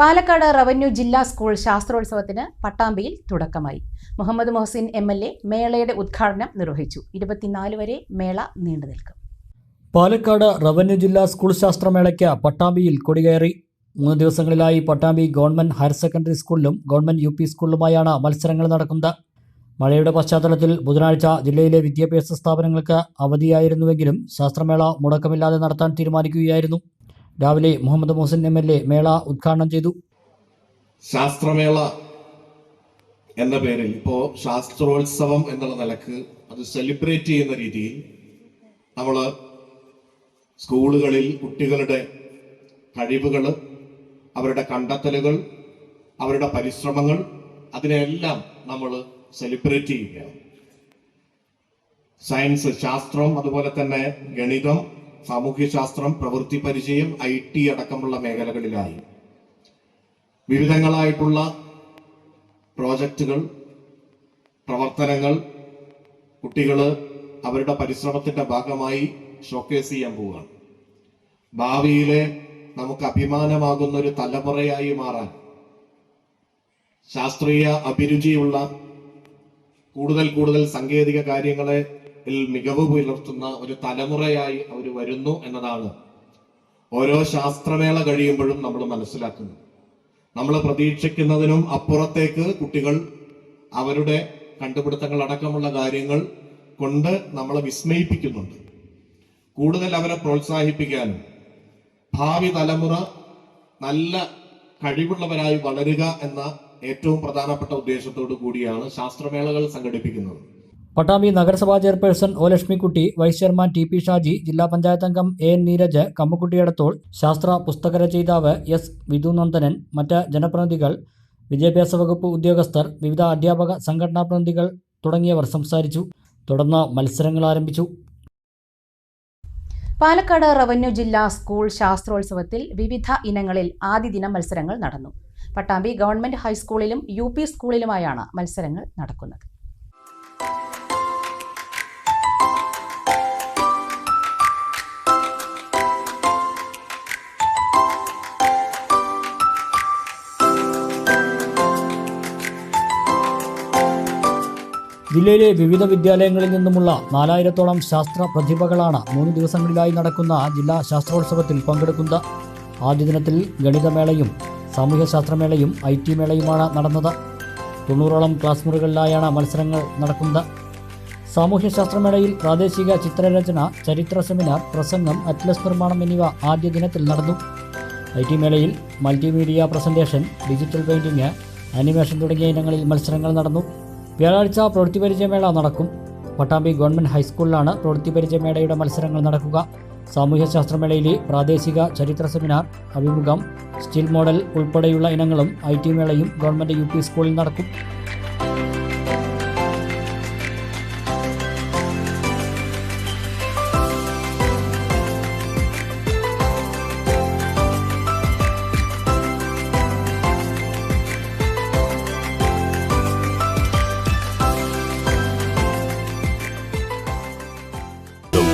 Palakkad revenue ജില്ലാ school ശാസ്ത്രോത്സവത്തിന് പട്ടാമ്പിയിൽ തുടക്കമായി. Muhammad Mohasin M L A മേളയുടെ ഉദ്ഘാടനം നിർവഹിച്ചു. ഇരുപത്തിനാല് വരെ മേള നീണ്ടു നിൽക്കും. പാലക്കാട് റവന്യൂ ജില്ലാ സ്കൂൾ ശാസ്ത്രമേളയ്ക്ക് പട്ടാമ്പിയിൽ കൊടികയറി. മൂന്ന് ദിവസങ്ങളിലായി പട്ടാമ്പി ഗവൺമെന്റ് ഹയർ സെക്കൻഡറി സ്കൂളിലും ഗവൺമെന്റ് യു പി സ്കൂളിലുമായാണ് മത്സരങ്ങൾ നടക്കുന്നത്. മഴയുടെ പശ്ചാത്തലത്തിൽ ബുധനാഴ്ച ജില്ലയിലെ വിദ്യാഭ്യാസ സ്ഥാപനങ്ങൾക്ക് അവധിയായിരുന്നുവെങ്കിലും ശാസ്ത്രമേള മുടക്കമില്ലാതെ നടത്താൻ തീരുമാനിക്കുകയായിരുന്നു. രാവിലെ Muhammad Muhasin M L A മേള ഉദ്ഘാടനം ചെയ്തു. ശാസ്ത്രമേള എന്ന പേരിൽ ഇപ്പോ ശാസ്ത്രോത്സവം എന്നുള്ള നിലയ്ക്ക് അത് സെലിബ്രേറ്റ് ചെയ്യുന്ന രീതിയിൽ നമ്മൾ സ്കൂളുകളിൽ കുട്ടികളുടെ കഴിവുകൾ അവരുടെ കണ്ടെത്തലുകൾ അവരുടെ പരിശ്രമങ്ങൾ അതിനെല്ലാം നമ്മൾ സെലിബ്രേറ്റ് ചെയ്യുകയാണ്. സയൻസ് ശാസ്ത്രം അതുപോലെ തന്നെ ഗണിതം സാമൂഹ്യശാസ്ത്രം പ്രവൃത്തി പരിചയം ഐ ടി അടക്കമുള്ള മേഖലകളിലായി. വിവിധങ്ങളായിട്ടുള്ള പ്രോജക്റ്റുകൾ പ്രവർത്തനങ്ങൾ കുട്ടികൾ അവരുടെ പരിശ്രമത്തിന്റെ ഭാഗമായി ഷോക്കേസ് ചെയ്യാൻ പോവുകയാണ്. ഭാവിയിലെ നമുക്ക് അഭിമാനമാകുന്ന ഒരു തലമുറയായി മാറാൻ ശാസ്ത്രീയ അഭിരുചിയുള്ള കൂടുതൽ കൂടുതൽ സാങ്കേതിക കാര്യങ്ങളെ മികവ് പുലർത്തുന്ന ഒരു തലമുറയായി അവർ വരുന്നു എന്നതാണ്. ഓരോ ശാസ്ത്രമേള കഴിയുമ്പോഴും നമ്മൾ മനസ്സിലാക്കുന്നത്. നമ്മൾ പ്രതീക്ഷിക്കുന്നതിനും അപ്പുറത്തേക്ക് കുട്ടികൾ അവരുടെ കണ്ടുപിടുത്തങ്ങൾ അടക്കമുള്ള കാര്യങ്ങൾ കൊണ്ട് നമ്മളെ വിസ്മയിപ്പിക്കുന്നുണ്ട്. കൂടുതൽ അവരെ പ്രോത്സാഹിപ്പിക്കാനും ഭാവി തലമുറ നല്ല കഴിവുള്ളവരായി വളരുക എന്ന ഏറ്റവും പ്രധാനപ്പെട്ട ഉദ്ദേശത്തോടു കൂടിയാണ് ശാസ്ത്രമേളകൾ സംഘടിപ്പിക്കുന്നത്. പട്ടാമ്പി നഗരസഭാ chairperson O Lakshmikutty vice chairman T P Shaji ജില്ലാ പഞ്ചായത്ത് അംഗം എ എൻ നീരജ് കമ്മുക്കുട്ടിയടത്തോൾ ശാസ്ത്ര പുസ്തകരചയിതാവ് എസ് വിധുനന്ദനൻ മറ്റ് ജനപ്രതിനിധികൾ വിദ്യാഭ്യാസ വകുപ്പ് ഉദ്യോഗസ്ഥർ വിവിധ അധ്യാപക സംഘടനാ പ്രതിനിധികൾ തുടങ്ങിയവർ സംസാരിച്ചു. തുടർന്ന് മത്സരങ്ങൾ ആരംഭിച്ചു. പാലക്കാട് റവന്യൂ ജില്ലാ സ്കൂൾ ശാസ്ത്രോത്സവത്തിൽ വിവിധ ഇനങ്ങളിൽ ആദ്യ ദിന മത്സരങ്ങൾ നടന്നു. പട്ടാമ്പി ഗവൺമെന്റ് ഹൈസ്കൂളിലും യു പി സ്കൂളിലുമായാണ് മത്സരങ്ങൾ നടക്കുന്നത്. ജില്ലയിലെ വിവിധ വിദ്യാലയങ്ങളിൽ നിന്നുമുള്ള നാലായിരത്തോളം ശാസ്ത്ര പ്രതിഭകളാണ് മൂന്ന് ദിവസങ്ങളിലായി നടക്കുന്ന ജില്ലാ ശാസ്ത്രോത്സവത്തിൽ പങ്കെടുക്കുന്നത് ആദ്യ ദിനത്തിൽ ഗണിതമേളയും സാമൂഹ്യശാസ്ത്രമേളയും ഐ ടി മേളയുമാണ് നടന്നത്. തൊണ്ണൂറോളം ക്ലാസ് മുറികളിലായാണ് മത്സരങ്ങൾ നടക്കുന്നത്. സാമൂഹ്യശാസ്ത്രമേളയിൽ പ്രാദേശിക ചിത്രരചന ചരിത്ര സെമിനാർ പ്രസംഗം അറ്റ്ലസ് നിർമ്മാണം എന്നിവ ആദ്യ ദിനത്തിൽ നടന്നു. ഐ ടി മേളയിൽ multimedia presentation digital painting animation തുടങ്ങിയ ഇനങ്ങളിൽ മത്സരങ്ങൾ നടന്നു. വ്യാഴാഴ്ച പ്രവൃത്തി പരിചയമേള നടക്കും. പട്ടാമ്പി ഗവൺമെന്റ് ഹൈസ്കൂളിലാണ് പ്രവൃത്തി പരിചയമേളയുടെ മത്സരങ്ങൾ നടക്കുക. സാമൂഹ്യശാസ്ത്രമേളയിലെ പ്രാദേശിക ചരിത്ര സെമിനാർ അഭിമുഖം സ്റ്റിൽ മോഡൽ ഉൾപ്പെടെയുള്ള ഇനങ്ങളും ഐ ടി മേളയും ഗവൺമെന്റ് യു പി സ്കൂളിൽ നടക്കും.